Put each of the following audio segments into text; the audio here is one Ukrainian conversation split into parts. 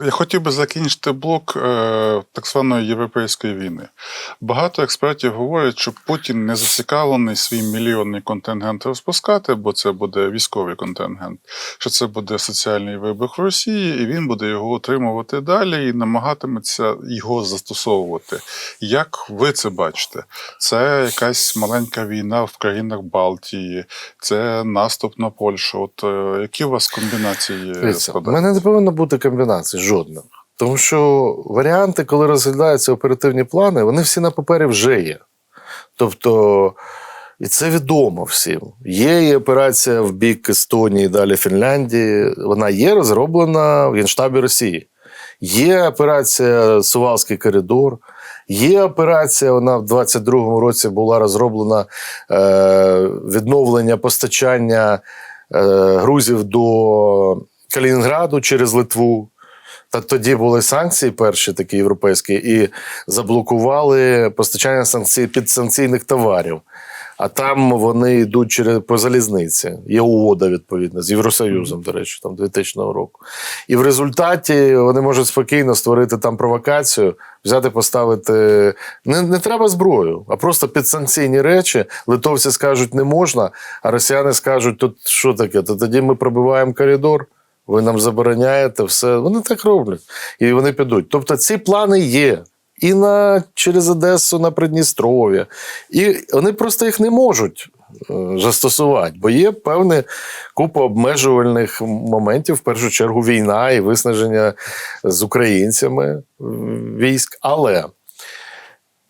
Я хотів би закінчити блок е, так званої європейської війни. Багато експертів говорять, що Путін не зацікавлений свій мільйонний контингент розпускати, бо це буде військовий контингент, що це буде соціальний вибух в Росії, і він буде його утримувати далі і намагатиметься його застосовувати. Як ви це бачите? Це якась маленька війна в країнах Балтії, це наступ на Польщу. От е, які у вас комбінації Дивіться, у мене не повинно бути комбінацій жодних. Тому що варіанти, коли розглядаються оперативні плани, вони всі на папері вже є. Тобто, і це відомо всім. Є і операція в бік Естонії, далі Фінляндії. Вона є розроблена в Генштабі Росії. Є операція Сувалський коридор. Є операція, вона в 22-му році була розроблена е, відновлення постачання е, грузів до Калінінграду через Литву. Та тоді були санкції перші такі європейські, і заблокували постачання санкцій підсанкційних товарів. А там вони йдуть через по залізниці. Є угода, відповідно, з Євросоюзом, до речі, там 2000 року. І в результаті вони можуть спокійно створити там провокацію, взяти, поставити. Не, не треба зброю, а просто підсанкційні речі. Литовці скажуть, не можна, а росіяни скажуть, тут що таке? То тоді ми пробиваємо коридор. Ви нам забороняєте все. Вони так роблять. І вони підуть. Тобто ці плани є. І на, через Одесу на Придністров'я. І вони просто їх не можуть е, застосувати, бо є певна купа обмежувальних моментів, в першу чергу, війна і виснаження з українцями е, військ. Але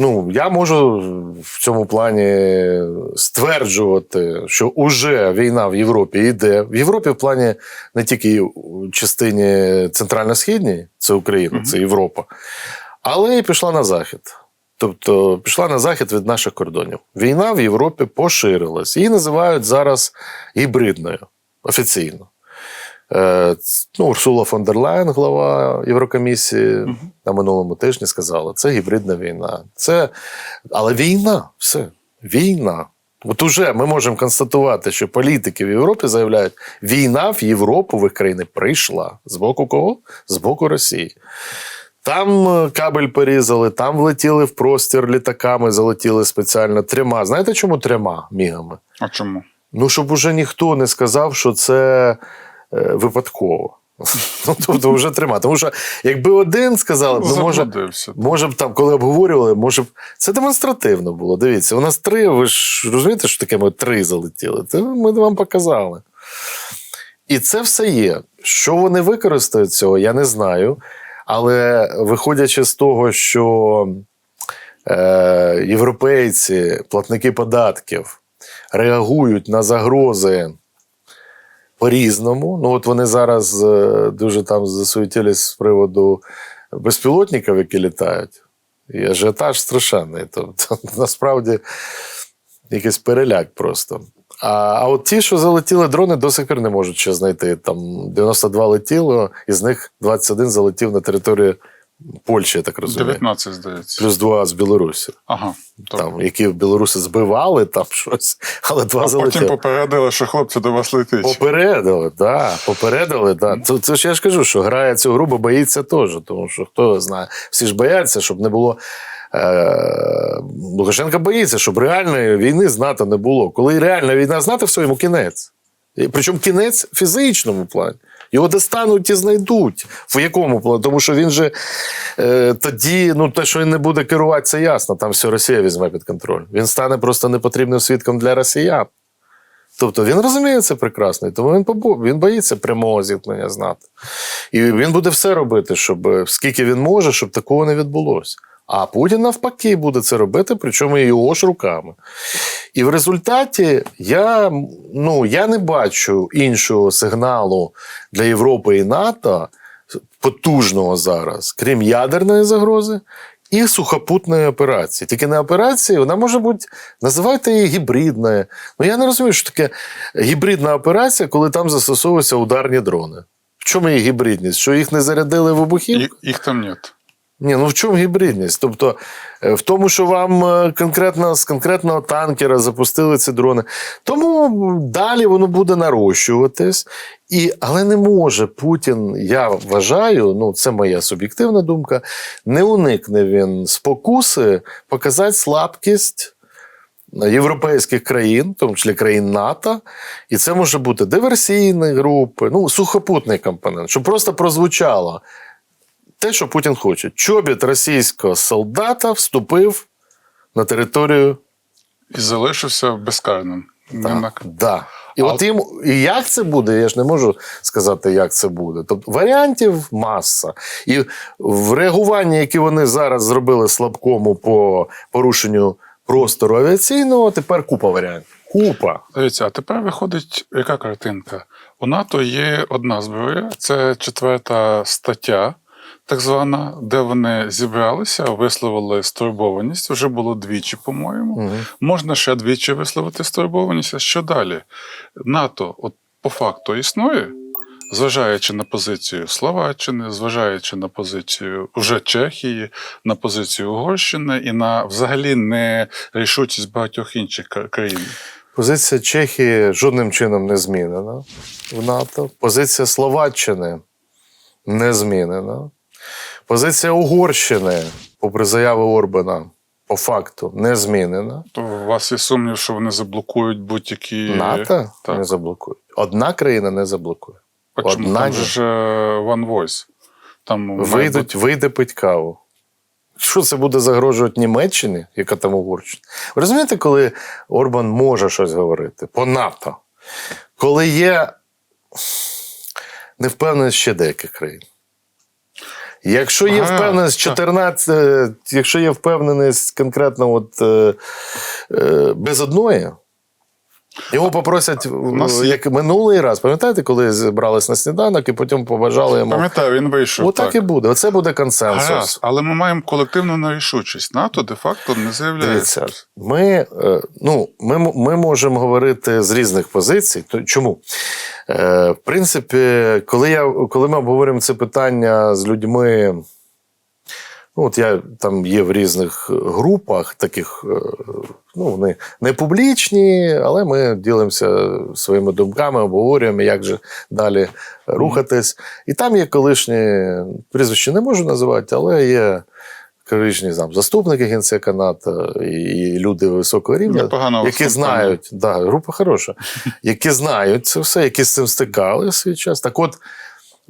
ну, я можу в цьому плані стверджувати, що уже війна в Європі йде. В Європі в плані не тільки в частині центрально-східній, це Україна, це Європа, але і пішла на захід. Тобто пішла на захід від наших кордонів. Війна в Європі поширилась. Її називають зараз гібридною офіційно. Е, ну, Урсула фон дер Лайн, глава Єврокомісії, на минулому тижні сказала: це гібридна війна. Це... Але війна, все, війна. От уже ми можемо констатувати, що політики в Європі заявляють, війна в Європу в їх країни прийшла. З боку кого? З боку Росії. Там е, кабель порізали, там влетіли в простір літаками, залетіли спеціально трьома. Знаєте, чому трьома мігами? А чому? Ну, щоб уже ніхто не сказав, що це випадково. Ну, тобто, вже трьома. Тому що якби один сказав, ну може, може б там, коли обговорювали, може б це демонстративно було. Дивіться, у нас три. Ви ж розумієте, що таке ми три залетіли? Це ми вам показали. І це все є. Що вони використають цього, я не знаю. Але виходячи з того, що е, європейці, платники податків, реагують на загрози по-різному. Ну, от вони зараз е, дуже там засуетились з приводу безпілотників, які літають. І ажіотаж страшенний. Тобто, насправді, якийсь переляк просто. А, а от ті, що залетіли дрони, до сих пір не можуть ще знайти. Там 92 летіло, із них 21 залетів на територію Польщі, я так розумію. 19, здається. Плюс два з Білорусі, Ага. Тобто. там, які в Білорусі збивали там щось, але два А потім попередили, що хлопці до вас летить. Попередили, да, попередили, да. Це, це ж я ж кажу, що грає цю гру, бо боїться теж, тому що хто знає, всі ж бояться, щоб не було. Е, Лукашенко боїться, щоб реальної війни з НАТО не було. Коли реальна війна з НАТО, все йому кінець. Причому кінець в фізичному плані. Його достануть і знайдуть. В якому плані? Тому що він же е, тоді, ну те, що він не буде керувати, це ясно. Там все Росія візьме під контроль. Він стане просто непотрібним свідком для росіян. Тобто він розуміє це прекрасно, і тому він побо- він боїться прямого зіткнення з НАТО. І він буде все робити, щоб скільки він може, щоб такого не відбулося. А Путін навпаки буде це робити, причому його ж руками. І в результаті я, ну, я не бачу іншого сигналу для Європи і НАТО потужного зараз, крім ядерної загрози. І сухопутної операції. Тільки не операції, вона може бути, називайте її гібридною. Ну я не розумію, що таке гібридна операція, коли там застосовуються ударні дрони. В чому її гібридність? Що їх не зарядили вибухівку? Їх, там нет. Ні, ну в чому гібридність? Тобто, е, в тому, що вам е, конкретно з конкретного танкера запустили ці дрони. Тому далі воно буде нарощуватись. І, але не може Путін, я вважаю, ну це моя суб'єктивна думка, не уникне він спокуси показати слабкість європейських країн, в тому числі країн НАТО, і це може бути диверсійні групи, ну, сухопутний компонент, щоб просто прозвучало те, що Путін хоче. Чобіт російського солдата вступив на територію. І залишився безкарним. На- Да. І А от- їм, і як це буде, я ж не можу сказати, як це буде. Тобто варіантів маса. І в реагуванні, яке вони зараз зробили слабкому по порушенню простору авіаційного, тепер купа варіантів. Купа. Дивіться, а тепер виходить яка картинка? У НАТО є одна зброя, це четверта стаття, так звана, де вони зібралися, висловили стурбованість. Вже було двічі, по-моєму. Мгм. Можна ще двічі висловити стурбованість. А що далі? НАТО, от по факту, існує, зважаючи на позицію Словаччини, зважаючи на позицію вже Чехії, на позицію Угорщини і на взагалі нерішучість багатьох інших країн. Позиція Чехії жодним чином не змінена в НАТО. Позиція Словаччини не змінена. Позиція Угорщини, попри заяви Орбана, по факту не змінена. То у вас є сумнів, що вони заблокують будь-які НАТО Так. не заблокує. Одна країна не заблокує. А чому? Там ж е, One Voice. Там Вийдуть, вийде пить каву. Що це буде загрожувати Німеччині, яка там Угорщина? Ви розумієте, коли Орбан може щось говорити по НАТО, коли є невпевненість ще деяких країн. Якщо є Ага, впевненість так. 14, е, якщо є впевненість конкретно от, е, е, без одної, його попросять, нас як минулий раз, пам'ятаєте, коли зібрались на сніданок і потім побажали йому. Пам'ятаю, він вийшов. Отак так. і буде. Оце буде консенсус. Гаразд, але ми маємо колективну нерішучість. НАТО де-факто не заявляється. Дивіться, ми, е, ну, ми, ми можемо говорити з різних позицій. То, чому? Е, в принципі, коли, я, коли ми обговорюємо це питання з людьми, ну, от я там є в різних групах, таких, е, ну, вони не публічні, але ми ділимося своїми думками, обговорюємо, як же далі рухатись. І там є колишні прізвища не можу називати, але є колишні там, заступники генсека НАТО і, і люди високого рівня, Непогано які знають, да, група хороша, які знають це все, які з цим стикали в свій час. Так от,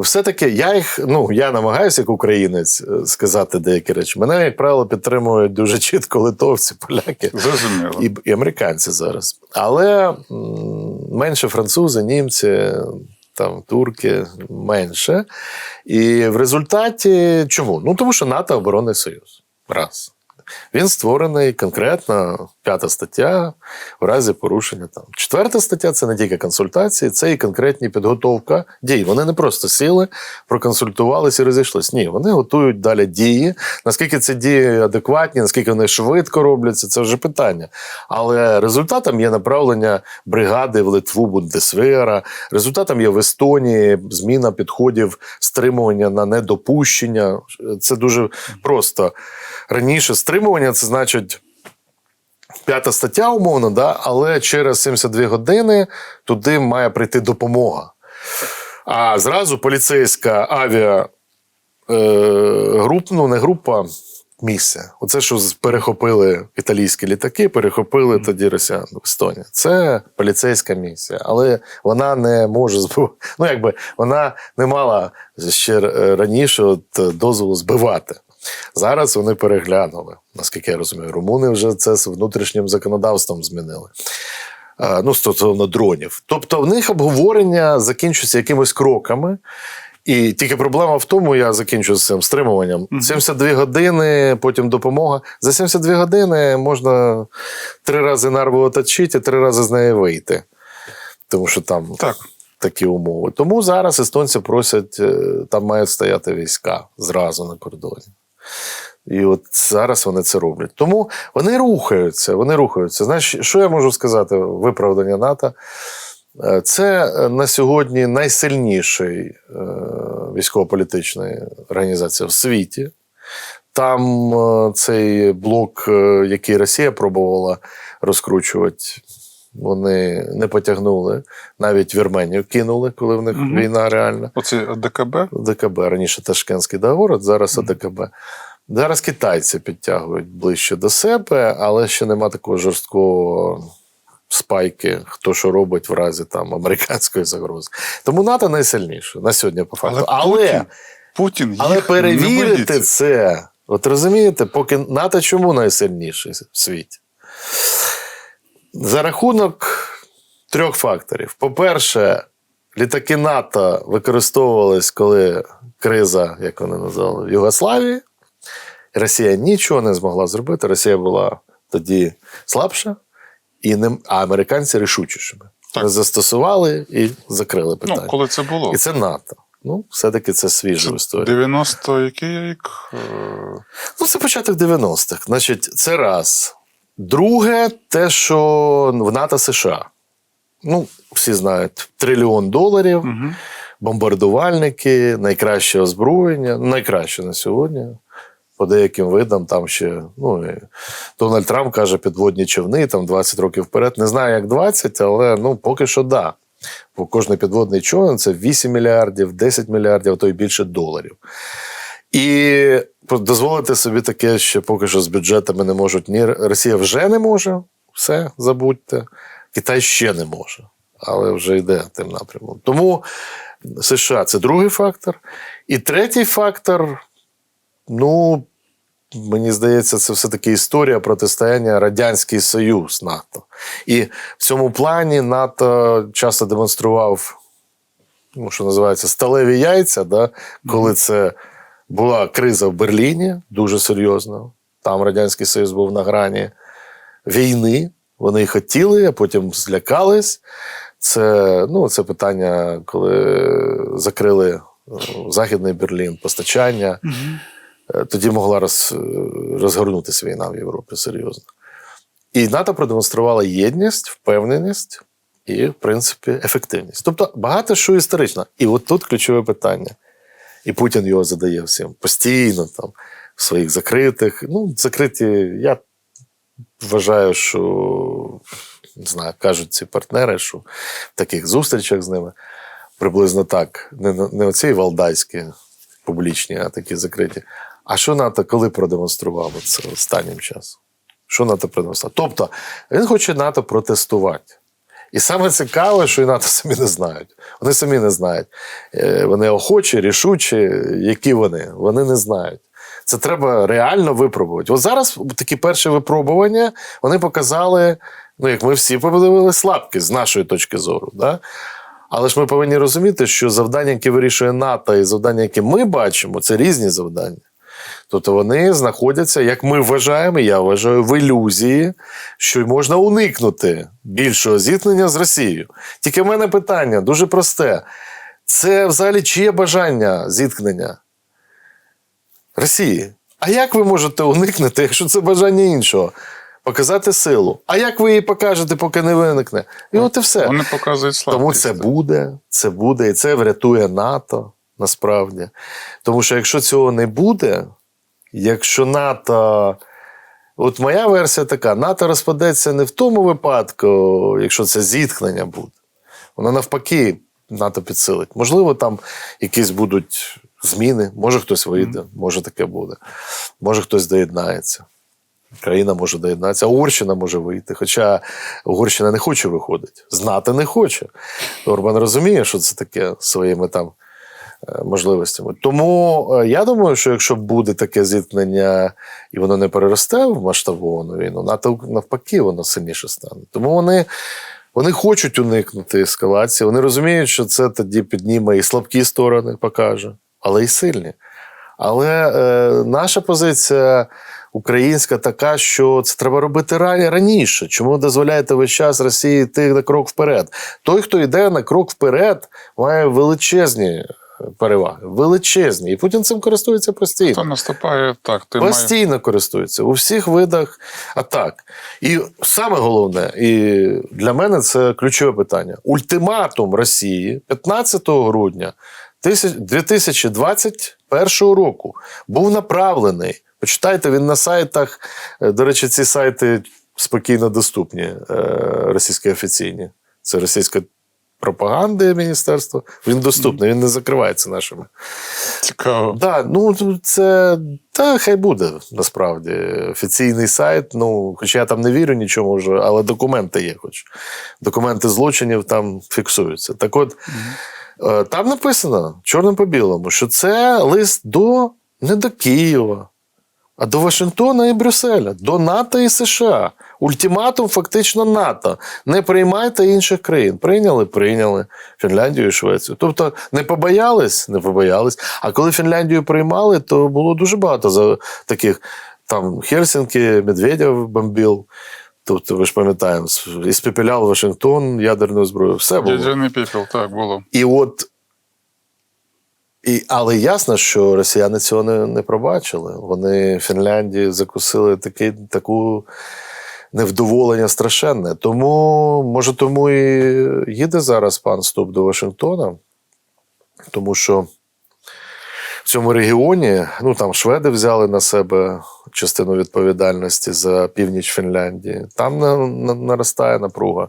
все-таки я їх, ну, я намагаюся як українець е, сказати деякі речі. Мене, як правило, підтримують дуже чітко литовці, поляки Зрозуміло. і, і американці зараз. Але м, менше французи, німці, там турки менше. І в результаті чому? Ну тому що НАТО оборонний союз. Раз. Він створений конкретно п'ята стаття в разі порушення там. Четверта стаття це не тільки консультації, це і конкретні підготовка дій. Вони не просто сіли, проконсультувалися і розійшлись. Ні, вони готують далі дії. Наскільки ці дії адекватні, наскільки вони швидко робляться, це вже питання. Але результатом є направлення бригади в Литву Бундесвера. Результатом є в Естонії зміна підходів стримування на недопущення. Це дуже просто. Раніше стримування це значить. П'ята стаття, умовно, да, але через 72 години туди має прийти допомога. А зразу поліцейська авіа е, груп, ну не група, місія. Оце, що перехопили італійські літаки, перехопили тоді росіян в Естонії. Це поліцейська місія, але вона не може збивати. Ну, якби вона не мала ще е, раніше от, дозволу збивати. Зараз вони переглянули, наскільки я розумію. Румуни вже це з внутрішнім законодавством змінили. Е, Ну, стосовно дронів. Тобто, в них обговорення закінчується якимись кроками. І тільки проблема в тому, я закінчу з цим стримуванням. 72 години, потім допомога. За 72 години можна три рази нарву оточити, три рази з неї вийти. Тому що там Так. такі умови. Тому зараз естонці просять, е, там мають стояти війська зразу на кордоні. І от зараз вони це роблять. Тому вони рухаються, вони рухаються. Знаєш, що я можу сказати? Виправдання НАТО. Е, Це е, на сьогодні найсильніший е, військово-політична організація в світі. Там цей блок, який Росія пробувала розкручувати, вони не потягнули. Навіть Вірменію кинули, коли в них Мгм. війна реальна. Оце ДКБ. ДКБ раніше Ташкентський договор, зараз ОДКБ. Зараз китайці підтягують ближче до себе, але ще нема такого жорсткого спайки, хто що робить в разі там американської загрози. Тому НАТО найсильніше на сьогодні, по факту. Але, Путін, Путін але перевірити це, от розумієте, поки НАТО чому найсильніший в світі? За рахунок трьох факторів. По-перше, літаки НАТО використовувались, коли криза, як вони назвали, в Югославії. Росія нічого не змогла зробити. Росія була тоді слабша, і не, а американці рішучішими. Так. Застосували і закрили питання. Ну, коли це було? І це НАТО. Ну, все-таки це свіжа історія. 90 який рік? Ну, це початок 90-х. Значить, це раз. Друге, те, що в НАТО США. Ну, всі знають, трильйон доларів, Угу. бомбардувальники, найкраще озброєння, найкраще на сьогодні. По деяким видам там ще ну, Дональд Трамп каже, підводні човни там 20 років вперед. Не знаю, як 20, але ну, поки що да. Бо кожний підводний човен це 8 мільярдів, 10 мільярдів, а то й більше доларів. І дозволити собі таке, що поки що з бюджетами не можуть ні Росія вже не може, все, забудьте. Китай ще не може, але вже йде тим напрямом. Тому США це другий фактор. І третій фактор, ну, мені здається, це все-таки історія протистояння Радянський Союз НАТО. І в цьому плані НАТО часто демонстрував, ну, що називається, сталеві яйця, да? коли це була криза в Берліні, дуже серйозна. Там Радянський Союз був на грані війни. Вони хотіли, а потім злякались. Це, ну, це питання, коли закрили е, Західний Берлін, постачання. Е, Тоді могла роз, е, розгорнутися війна в Європі серйозно. І НАТО продемонструвала єдність, впевненість і, в принципі, ефективність. Тобто багато що історично. І от тут ключове питання. І Путін його задає всім постійно там, в своїх закритих. Ну, закриті, я вважаю, що не знаю, кажуть ці партнери, що в таких зустрічах з ними приблизно так. Не, не оці валдайські публічні, а такі закриті. А що НАТО коли продемонструвало це останнім часом? Що НАТО продемонструвало? Тобто він хоче НАТО протестувати. І саме цікаве, що і НАТО самі не знають. Вони самі не знають. Е, Вони охочі, рішучі, які вони. Вони не знають. Це треба реально випробувати. От зараз такі перші випробування вони показали, ну як ми всі подивилися, слабкість з нашої точки зору. Да? Але ж ми повинні розуміти, що завдання, яке вирішує НАТО, і завдання, яке ми бачимо, це різні завдання. Тобто вони знаходяться, як ми вважаємо, я вважаю, в ілюзії, що можна уникнути більшого зіткнення з Росією. Тільки в мене питання дуже просте: це взагалі чиє бажання зіткнення? Росії. А як ви можете уникнути, якщо це бажання іншого? Показати силу. А як ви її покажете, поки не виникне? І от і все. Вони показують слабкість. Тому це буде, це буде, і це врятує НАТО насправді. Тому що якщо цього не буде, якщо НАТО. От моя версія така: НАТО розпадеться не в тому випадку, якщо це зіткнення буде. Воно навпаки, НАТО підсилить. Можливо, там якісь будуть зміни, може хтось вийде, може таке буде, може хтось доєднається. Країна може доєднатися, а Угорщина може вийти. Хоча Угорщина не хоче виходити. Знати не хоче. Орбан розуміє, що це таке своїми там можливостями. Тому е, я думаю, що якщо буде таке зіткнення і воно не переросте в масштабовану війну, НАТО навпаки, воно сильніше стане. Тому вони. Вони хочуть уникнути ескалації. Вони розуміють, що це тоді підніме і слабкі сторони, покаже, але і сильні. Але е, наша позиція українська така, що це треба робити раніше. Чому ви дозволяєте весь час Росії йти на крок вперед? Той, хто йде на крок вперед, має величезні е, переваги. Величезні. І Путін цим користується постійно. Хто наступає, так, ти. Постійно користуються у всіх видах атак. І саме головне, і для мене це ключове питання: ультиматум Росії 15 грудня 2020 першого року був направлений. Почитайте, він на сайтах. е, До речі, ці сайти спокійно доступні, е, російські офіційні. Це російська пропаганди міністерства. Він доступний, він не закривається нашими. Цікаво. Да, ну це та хай буде насправді офіційний сайт. Ну, хоча я там не вірю нічому вже, але документи є, хоч документи злочинів там фіксуються. Так от е, там написано чорним по білому, що це лист до не до Києва, а до Вашингтона і Брюсселя, до НАТО і США. Ультиматум фактично НАТО. Не приймайте інших країн. Прийняли, прийняли Фінляндію і Швецію. Тобто не побоялись, не побоялись. А коли Фінляндію приймали, то було дуже багато за таких там Хельсінки, Медведєв бомбив. Тобто, ви ж пам'ятаємо, іспепеляв Вашингтон ядерною зброєю. Все було. Ядерний піпіл, так було. І от. І, але ясно, що росіяни цього не, не пробачили. Вони Фінляндії закусили таки, таку невдоволення страшенне. Тому, може, тому і їде зараз пан Ступ до Вашингтона, тому що в цьому регіоні, ну там шведи взяли на себе частину відповідальності за північ Фінляндії. Там на, на, наростає напруга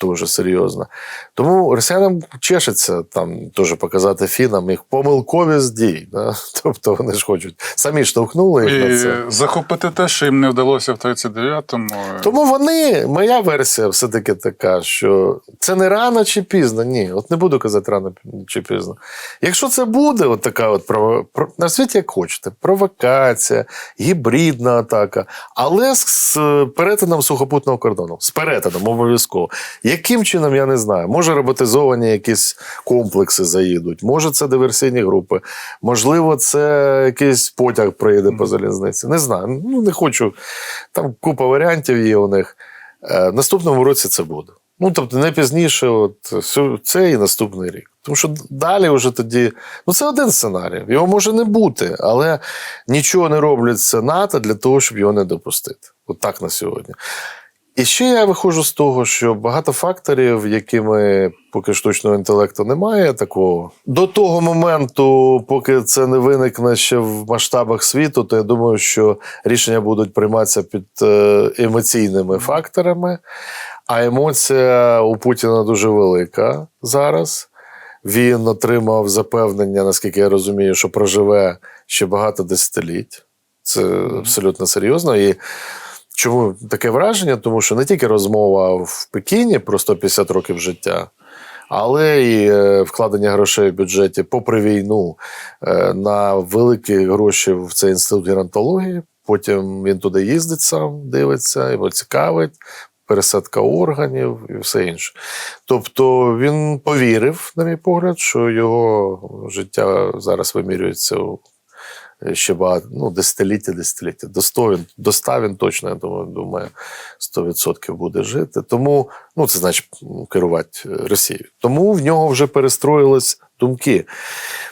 дуже серйозна. Тому росіянам чешеться там теж показати фінам їх помилковість дій. Да? Тобто вони ж хочуть самі штовхнули їх на І це. захопити те, що їм не вдалося в 39-му. Тому вони, моя версія все-таки така, що це не рано чи пізно. Ні, от не буду казати рано чи пізно. Якщо це буде, от така от прово... про- назвіть як хочете, провокація, гібридна атака, але з перетином сухопутного кордону. З перетином обов'язково. Яким чином, я не знаю. Може, роботизовані якісь комплекси заїдуть, може, це диверсійні групи, можливо, це якийсь потяг проїде по залізниці. Не знаю. Ну, не хочу. Там купа варіантів є у них. Е, наступному році це буде. Ну, тобто, не пізніше, от сю- це і наступний рік. Тому що далі вже тоді. Ну, це один сценарій. Його може не бути, але нічого не робляться НАТО для того, щоб його не допустити. От так на сьогодні. І ще я виходжу з того, що багато факторів, якими поки штучного інтелекту немає такого. До того моменту, поки це не виникне ще в масштабах світу, то я думаю, що рішення будуть прийматися під е, емоційними факторами. А емоція у Путіна дуже велика зараз. Він отримав запевнення, наскільки я розумію, що проживе ще багато десятиліть. Це абсолютно серйозно. І Чому таке враження? Тому що не тільки розмова в Пекіні про 150 років життя, але і е, вкладення грошей в бюджеті попри війну е, на великі гроші в цей інститут геронтології. Потім він туди їздить сам, дивиться, його цікавить, пересадка органів і все інше. Тобто він повірив, на мій погляд, що його життя зараз вимірюється у ще багато, ну, десятиліття, десятиліття. До 100 він, до 100 він точно, я думаю, думаю, 100% буде жити. Тому, ну, це значить керувати е, Росією. Тому в нього вже перестроїлись думки.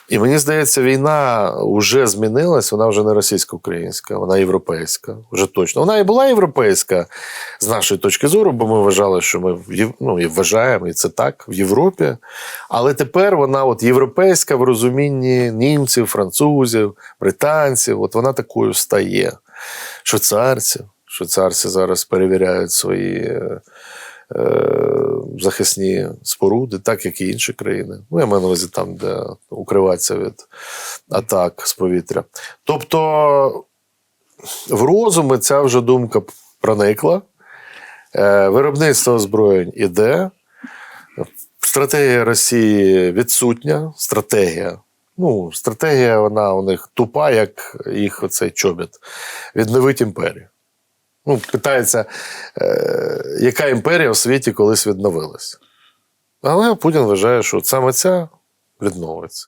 І мені здається, війна вже змінилась, вона вже не російсько-українська, вона європейська. Вже точно. Вона і була європейська з нашої точки зору, бо ми вважали, що ми ну, і вважаємо, і це так в Європі. Але тепер вона от європейська в розумінні німців, французів, британців. От вона такою стає. Швейцарців. Швейцарці зараз перевіряють свої е, захисні споруди, так як і інші країни. Ну, я маю на увазі там, де укриватися від атак з повітря. Тобто в розуми ця вже думка проникла. Е, Виробництво озброєнь іде. Стратегія Росії відсутня. Стратегія. Ну, стратегія, вона у них тупа, як їх оцей чобіт. Відновить імперію. Ну, питається, е, яка імперія в світі колись відновилась. Але Путін вважає, що саме ця відновиться.